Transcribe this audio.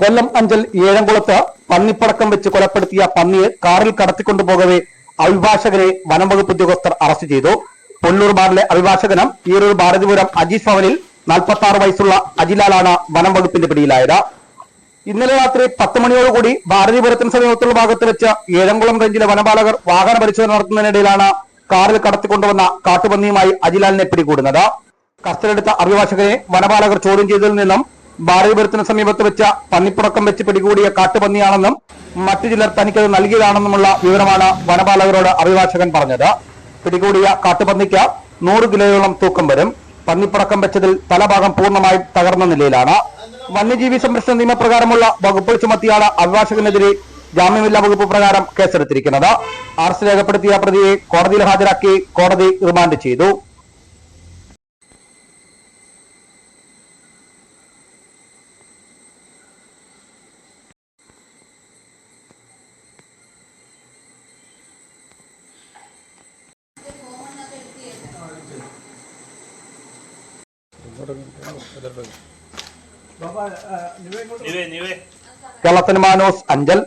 കൊല്ലം അഞ്ചൽ ഏഴംകുളത്ത് പന്നിപ്പടക്കം വെച്ച് കൊലപ്പെടുത്തിയ പന്നിയെ കാറിൽ കടത്തിക്കൊണ്ടുപോകവെ അഭിഭാഷകനെ വനംവകുപ്പ് ഉദ്യോഗസ്ഥർ അറസ്റ്റ് ചെയ്തു. പൊന്നൂർ ബാറിലെ അഭിഭാഷകനും ഈരൂർ ഭാരതിപുരം അജീസ് ഭവനിൽ നാൽപ്പത്തി ആറ് വയസ്സുള്ള അജിലാലാണ് വനം വകുപ്പിന്റെ പിടിയിലായത്. ഇന്നലെ രാത്രി പത്ത് മണിയോടുകൂടി ഭാരതിപുരത്തിന് സമീപത്തുള്ള ഭാഗത്ത് വെച്ച് ഏഴംകുളം റേഞ്ചിലെ വനപാലകർ വാഹന പരിശോധന നടത്തുന്നതിനിടയിലാണ് കാറിൽ കടത്തിക്കൊണ്ടുവന്ന കാട്ടുപന്നിയുമായി അജിലാലിനെ പിടികൂടുന്നത്. കസ്റ്റഡിയെടുത്ത അഭിഭാഷകനെ വനപാലകർ ചോദ്യം ചെയ്തതിൽ നിന്നും ഭാരതീപുരത്തിന് സമീപത്ത് വെച്ച പന്നിപ്പുറക്കം വെച്ച് പിടികൂടിയ കാട്ടുപന്നിയാണെന്നും മറ്റു ചിലർ തനിക്കത് നൽകിയതാണെന്നുമുള്ള വിവരമാണ് വനപാലകരോട് അഭിഭാഷകൻ പറഞ്ഞത്. പിടികൂടിയ കാട്ടുപന്നിക്ക് നൂറ് കിലോയോളം തൂക്കം വരും. പന്നിപ്പുറക്കം വെച്ചതിൽ തലഭാഗം പൂർണമായും തകർന്ന നിലയിലാണ്. വന്യജീവി സംരക്ഷണ നിയമപ്രകാരമുള്ള വകുപ്പ് ചുമത്തിയാണ് അഭിഭാഷകനെതിരെ ജാമ്യമില്ലാ വകുപ്പ് പ്രകാരം കേസെടുത്തിരിക്കുന്നത്. അറസ്റ്റ് രേഖപ്പെടുത്തിയ പ്രതിയെ കോടതിയിൽ ഹാജരാക്കി കോടതി റിമാൻഡ് ചെയ്തു. Kerala cinema news Anchal.